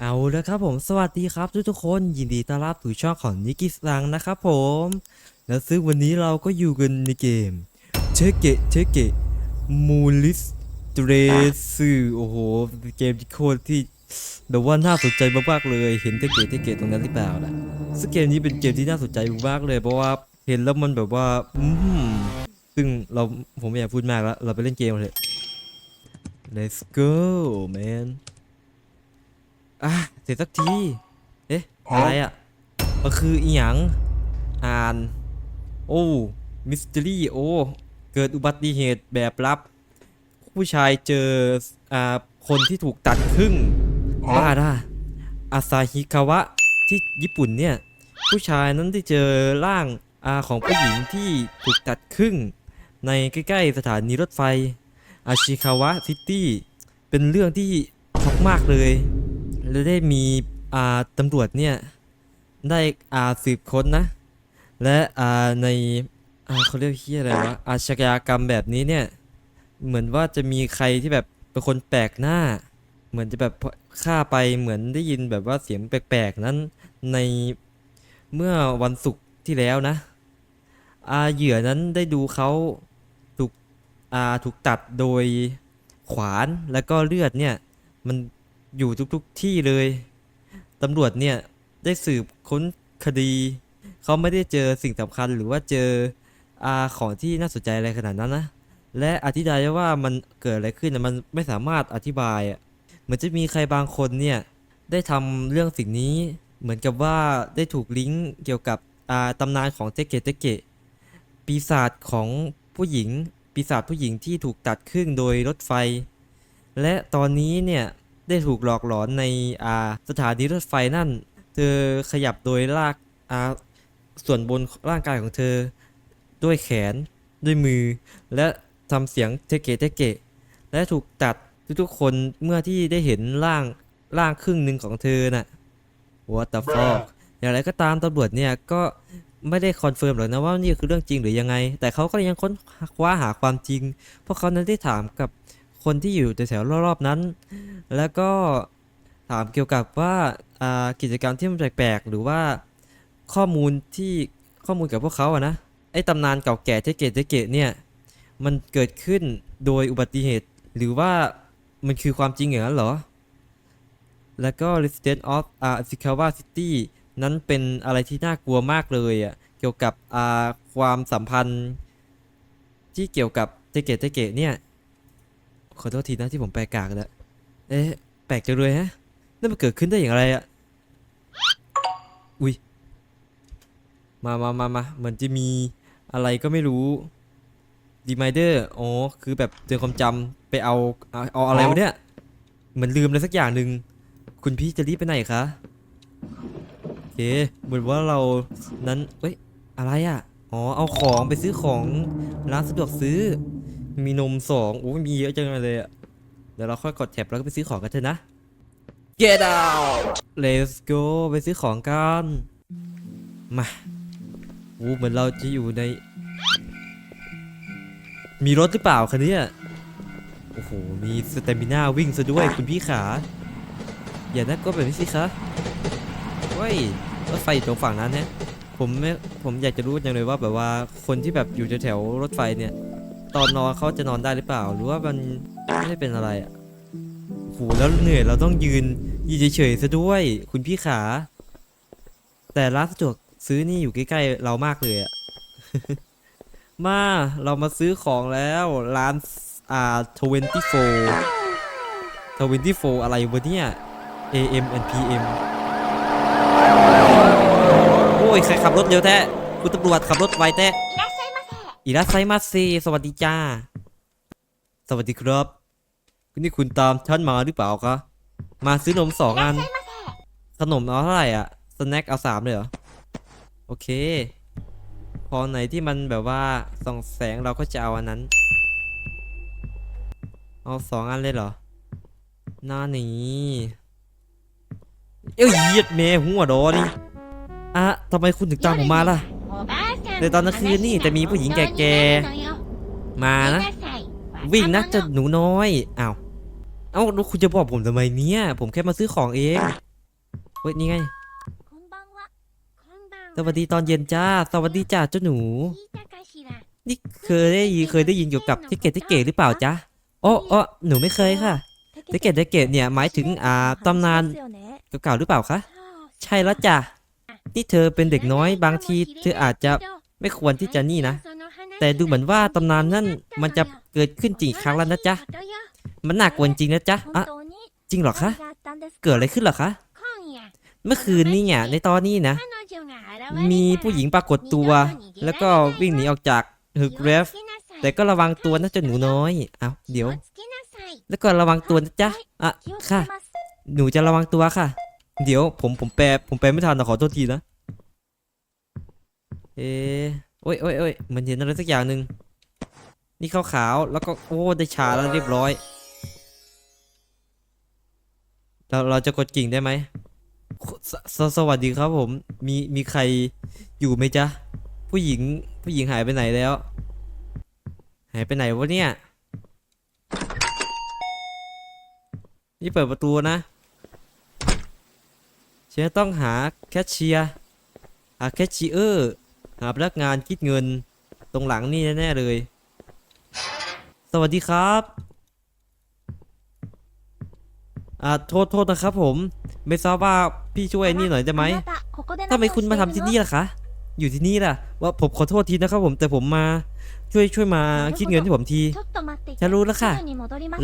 เอาล้วครับผมสวัสดีครับทุกทุกๆคนยินดีต้อนรับสู่ช่องของนิกิสังนะครับผม แล้วซึ่งวันนี้เราก็อยู่กันในเกมเชเกะเชเกะมูลิสเตรซโอ้โหเกมที่โคตรที่แบบว่าน่าสนใจมากๆเลย เห็นเทเกะเทเกะตรงนั้นหรือเปล่าล่ะซึ่งเกมนี้เป็นเกมที่น่าสนใจมากๆเลยเพราะว่าเห็นแล้วมันแบบว่าอืมซึ่งเราผมไม่อยากพูดมากแล้วเราไปเล่นเกมเถอะ let's go man อะเสร็จสักที เอ๊ะ อะไรอะมันคืออีหยังอ่าน โอ้มิส t ต r y โอ้เกิดอุบัติเหตุแบบลับ ผู้ชายเจออ่าคนที่ถูกตัดครึ่งบ้าด่าอาซาฮิคาวะที่ญี่ปุ่นเนี่ย ผู้ชายนั้นได้เจอร่างอ่าของผู้หญิงที่ถูกตัดครึ่ง ในใกล้ ๆ สถานีรถไฟ อาชิคาวะซิตี้ เป็นเรื่องที่ช็อกมากเลย แล้วได้มีอ่าตำรวจเนี่ยได้อ่าสืบค้นนะ และอ่าในอ่าเขาเรียกที่อะไรวะอาชญากรรมแบบนี้เนี่ย เหมือนว่าจะมีใครที่แบบเป็นคนแปลกหน้า เหมือนจะแบบฆ่าไปเหมือนได้ยินแบบว่าเสียงแปลกๆนั้นในเมื่อวันศุกร์ที่แล้วนะอาเหยื่อนั้นได้ดูเขาถูกอาถูกตัดโดยขวานแล้วก็เลือดเนี่ย มัน อยู่ทุกๆที่เลย ตำรวจเนี่ยได้สืบค้นคดี เขาไม่ได้เจอสิ่งสำคัญหรือว่าเจออาของที่น่าสนใจอะไรขนาดนั้นนะ และอธิบายว่ามันเกิดอะไรขึ้นนะมันไม่สามารถอธิบายอะเหมือนจะมีใครบางคนเนี่ยได้ทำเรื่องสิ่งนี้เหมือนกับว่าได้ถูกลิงก์เกี่ยวกับอาตำนานของเตเกเตเกะปีศาจของผู้หญิง ปีศาจผู้หญิงที่ถูกตัดครึ่งโดยรถไฟ และตอนนี้เนี่ย ได้ถูกหลอกหลอนในอ่าสถานีรถไฟนั่น เธอขยับโดยลากอ่าส่วนบนร่างกายของเธอ ด้วยแขนด้วยมือ และทำเสียงเทเกะเทเกะและถูกตัดทุกๆคนเมื่อที่ได้เห็นร่างร่างครึ่งหนึ่งของเธอน่ะ What the fuck อย่างไรก็ตามตำรวจเนี่ยก็ไม่ได้คอนเฟิร์มหรอกนะว่านี่คือเรื่องจริงหรือยังไง แต่เขาก็ยังค้นคว้าหาความจริง เพราะเขานั้นได้ถามกับ คนที่อยู่แถวๆรอบๆนั้น แล้วก็ถามเกี่ยวกับว่ากิจกรรมที่มันแปลกๆ หรือว่าข้อมูลที่ข้อมูลกับพวกเขาอะนะ ไอ้ตำนานเก่าแก่เทเกะเทเกะเนี่ย มันเกิดขึ้นโดยอุบัติเหตุ หรือว่ามันคือความจริงอย่างนั้นเหรอ แล้วก็ Resident of อ่า Ishikawa City นั้นเป็นอะไรที่น่ากลัวมากเลยอะเกี่ยวกับอ่าความสัมพันธ์ที่เกี่ยวกับเทเกะเทเกะเนี่ย ขอโทษทีนะที่ผมแปลกากแล้วเอ๊ะ แปลกจังเลยฮะ นั่นมันเกิดขึ้นได้อย่างไรอะอุ้ย มามามามาเหมือนจะมีอะไรก็ไม่รู้ดีมเดอร์ อ๋อ คือแบบเตือนความจำไปเอาเอาเอาอะไรวะเนี่ย เหมือนลืมอะไรสักอย่างหนึ่ง คุณพี่จะรีบไปไหนคะโอเค เหมือนว่าเรานั้นเอ้ย อะไรอะอ๋อ เอาของไปซื้อของร้านสะดวกซื้อ มีนมสองโอ้ยมีเยอะจังเลยอะเดี๋ยวเราค่อยกดแท็บแล้วก็ไปซื้อของกันเถอะนะ Get out Let's go ไปซื้อของกัน มาโอ้เหมือนเราจะอยู่ใน มีรถหรือเปล่าคันเนี้ยโอ้โห มีสเตมิน่าวิ่งซะด้วยคุณพี่ขา อย่าน่ากลัวแบบนี้สิคะเว้ยรถไฟอยู่ตรงฝั่งนั้นเนี่ยผมไม่ผมอยากจะรู้จังเลยว่าแบบว่าคนที่แบบอยู่แถวๆรถไฟเนี่ย ตอนนอนเขาจะนอนได้หรือเปล่า หรือว่ามันไม่ได้เป็นอะไรอะโหแล้วเหนื่อยเราต้องยืนยืนเฉยๆซะด้วย คุณพี่ขา แต่ร้านสะดวกซื้อนี่อยู่ใกล้ๆเรามากเลยอะ มาเรามาซื้อของแล้วร้านอ่า24 24 อะไรวะเนี่ย AM and PM โอ้ย ใครขับรถเร็วแท้ คุณตำรวจขับรถไวแท้ อิรัสไซมาซีสวัสดีจ้า สวัสดีครับนี่คุณตามท่านมาหรือเปล่าคะมาซื้อนมสองอัน ขนมเอาเท่าไหร่อะ สแน็คเอาสามเลยเหรอ โอเค พอไหนที่มันแบบว่าส่องแสงเราก็จะเอาอันนั้น เอาสองอันเลยเหรอ หน้านี้เอ้ยเหยียดเมหัวดอนี่อะทำไมคุณถึงตามผมมาล่ะ ในตอนกลางคืนนี่จะมีผู้หญิงแก่ๆมานะ วิ่งนะจะหนูน้อยอ้าวเอ้าวคุณจะบอกผมทำไมเนี่ย ผมแค่มาซื้อของเองเว้ยนี่ไงสวัสดีตอนเย็นจ้า สวัสดีจ้าเจ้าหนู นี่เคยได้ยินเคยได้ยินเกี่ยวกับเทเกตเทเกตหรือเปล่าจ๊ะโอ้โอหนูไม่เคยค่ะเทเกตเทเกตเนี่ยหมายถึงอ่าตำนานเก่าๆหรือเปล่าคะ ใช่แล้วจ้ะ นี่เธอเป็นเด็กน้อยบางที เธออาจจะ ไม่ควรที่จะนี่นะ แต่ดูเหมือนว่าตำนานนั่นมันจะเกิดขึ้นจริงครั้งแล้วนะจ๊ะ มันน่ากลัวจริงนะจ๊ะอะจริงเหรอคะ เกิดอะไรขึ้นเหรอคะ เมื่อคืนนี่เนี่ยในตอนนี้นะ มีผู้หญิงปรากฏตัว แล้วก็วิ่งหนีออกจากฮึกเรฟ แต่ก็ระวังตัวนะจ้าหนูน้อย เอาเดี๋ยว แล้วก็ระวังตัวนะจ๊ะ อะ ค่ะ หนูจะระวังตัวค่ะ เดี๋ยวผมผมแปลผมแปลไม่ทันนะขอโทษทีนะ เอะโอ้ยโอ้ยโอ้ยมันเห็นอะไรสักอย่างหนึ่งนี่ขาวๆแล้วก็โอ้ได้ชาแล้วเรียบร้อย เราเราจะกดกิ่งได้ไหมสสสวัสดีครับผม มีมีใครอยู่ไหมจ๊ะ ผู้หญิงผู้หญิงหายไปไหนแล้ว หายไปไหนวะเนี่ย นี่เปิดประตูนะฉันต้องหาแคชเชียร์หาแคชเชียร์ หาพนักงานคิดเงิน ตรงหลังนี่แน่ๆเลย สวัสดีครับอ่าโทษโทษนะครับผม ไม่ทราบว่าพี่ช่วยนี่หน่อยได้ไหมทำไมคุณมาทำที่นี่ล่ะคะ อยู่ที่นี่ล่ะ ว่าผมขอโทษทีนะครับผมแต่ผมมาช่วยช่วยมาคิดเงินให้ผมทีฉันรู้แล้วค่ะ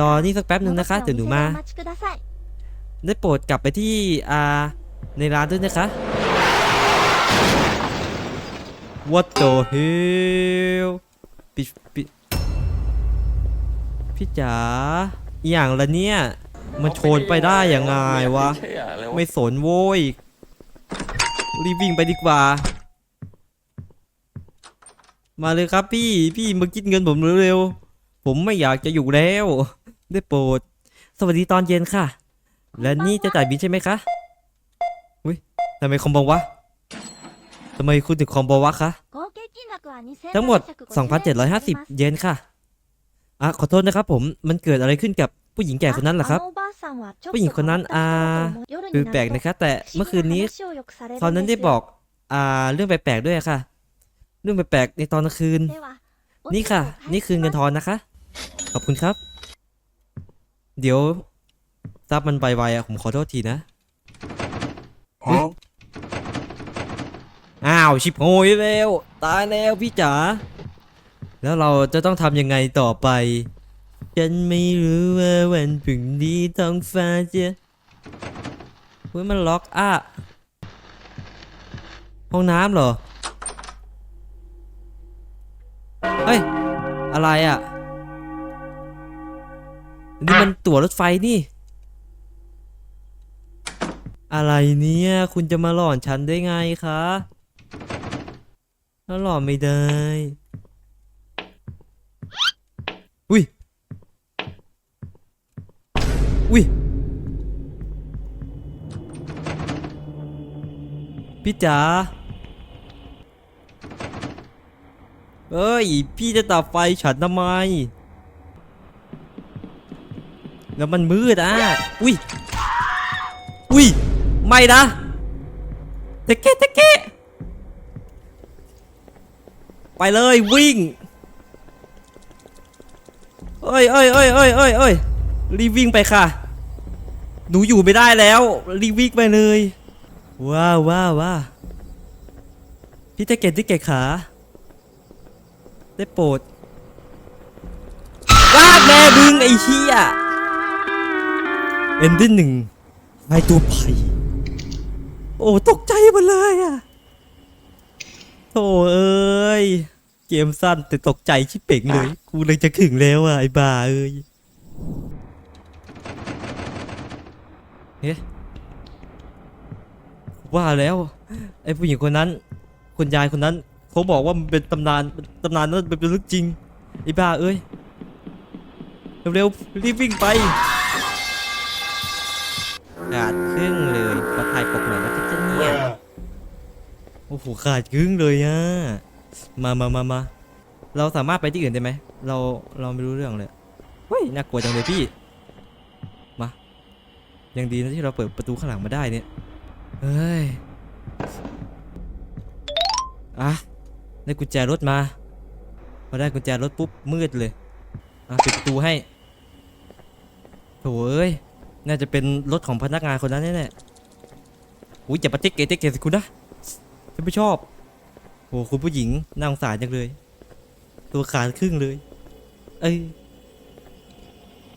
รอนี่สักแป๊บหนึ่งนะคะเดี๋ยวหนูมา ได้โปรดกลับไปที่อ่าในร้านด้วยนะคะ What the hell ปิปิพี่จ๋าอหย่างละเนี่ย มันโชนไปได้ยังไงวะใช่อะแล้วไม่สนโว้ย รีบวิ่งไปดีกว่า มาเลยครับพี่ พี่มาคิดเงินผมเร็วๆ ผมไม่อยากจะอยู่แล้ว ได้โปรด สวัสดีตอนเย็นค่ะ และนี่จะจ่ายบินใช่ไหมคะ อุ้ยทำไมคอมโบวะ ทำไมคุณถึงคอมโบวะคะทั้งหมด 2,750 เยนค่ะอะขอโทษนะครับผมมันเกิดอะไรขึ้นกับผู้หญิงแก่คนนั้นเหรอครับ ผู้หญิงคนนั้นอ่าคือแปลกนะคะแต่เมื่อคืนนี้เขานั้นได้บอกอ่าเรื่องแปลกๆด้วยอะค่ะ เรื่องแปลกๆในตอนกลางคืน นี่ค่ะ นี่คือเงินทอนนะคะ ขอบคุณครับ เดี๋ยวทราบมันไวๆอะผมขอโทษทีนะ อ้าวชิบโหยแล้วตายแล้วพี่จ๋าแล้วเราจะต้องทำยังไงต่อไป ฉันไม่รู้ว่าวันพรุ่งนี้ท้องฟ้าจะเฮ้ยมันล็อกอะห้องน้ำเหรอ เฮ้ย อะไรอะ นี่มันตั๋วรถไฟนี่ อะไรเนี่ย คุณจะมาหลอนฉันได้ไงคะ แล้วหลอนไม่ได้ อุ้ย อุ้ย พี่จ๋าเอ้ย พี่จะตัดไฟฉันทำไม แล้วมันมืดอะ อุ้ย อุ้ย ไม่นะตะเกะตะเกะ ไปเลยวิ่งเอ้ยเอ้ยเอ้ยเอ้ยเอ้ยเอ้ยรีวิ่งไปค่ะ หนูอยู่ไม่ได้แล้วรีวิ่งไปเลยว้าวว้าวว้าพี่ตะเกตที่เกตขา ได้โปรดว้าแม่บึงไอ้เหี้ยเอ็นที่หนึ่งไอตัวไผ่โอ้ตกใจหมดเลยอะ โธ่เอ้ย เกมสั้นแต่ตกใจชิบเป่งเลย กูเลยจะถึงแล้วอะ ไอ้บ้าเอ้ยเฮ้ว่าแล้ว ไอ้ผู้หญิงคนนั้นคุณยายคนนั้นเขาบอกว่ามันเป็นตำนานตำนานนั้นเป็นเรื่องจริง ไอ้บ้าเอ้ย เร็วๆรีบวิ่งไปขาดครึ่งเลยขอถ่ายปกหน่อยนะครับเจ้าเนี่ย โอ้โหขาดครึ่งเลยอะมามามามาเราสามารถไปที่อื่นได้ไหม เราเราไม่รู้เรื่องเลยเฮ้ยน่ากลัวจังเลยพี่ มา ยังดีนะที่เราเปิดประตูข้างหลังมาได้เนี่ย เฮ้ย อะ ได้กุญแจรถมา พอได้กุญแจรถปุ๊บมืดเลย อะปิดประตูให้โถ่เอ้ย น่าจะเป็นรถของพนักงานคนนั้นแน่ๆอุ้ยอย่าปะเจ๊กเกเจ๊กเกสิคุณนะ ฉันไม่ชอบโหคุณผู้หญิงน่าสงสารจังเลย ตัวขาดครึ่งเลย เอ้ย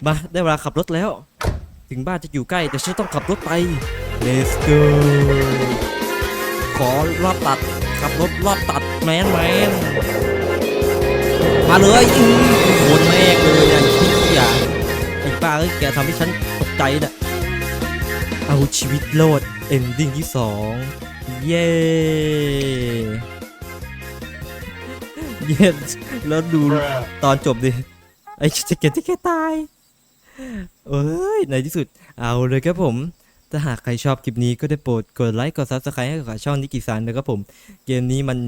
มาได้เวลาขับรถแล้ว ถึงบ้านจะอยู่ใกล้ แต่ฉันต้องขับรถไป let's go ขอรอบตัด ขับรถรอบตัดแมนแมนมาเลยอื้อโคนแม่งเลยอะที่อะไอ้ป้าเอ้ยแกทำให้ฉันตกใจน่ะเอาชีวิตโลดเอนดิ้งที่สอง เย้เย้แล้วดูตอนจบดิ ไอ้จะเกตที่แกตาย เอ้ย ในที่สุด เอาเลยครับผม ถ้าหากใครชอบคลิปนี้ก็ได้โปรดกดไลค์ กดซับสไครต์ให้กับช่องนิกิซันนะครับผม เกมนี้มัน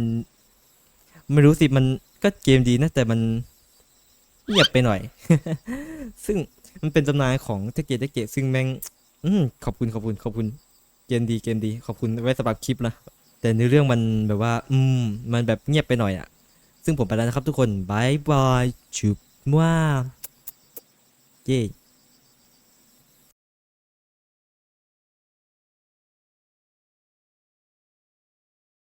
ไม่รู้สิมันก็เกมดีนะ แต่มันเงียบไปหน่อย ซึ่งมันเป็นตำนานของเทเกะเทเกะซึ่งแม่งอืมขอบคุณขอบคุณขอบคุณ เกมดีเกมดีขอบคุณไว้สำหรับคลิปนะ แต่ในอเรื่องมันแบบว่า อืม มันแบบเงียบไปหน่อยอะซึ่งผมไปแล้วนะครับทุกคนบายบายชุบว่าเย้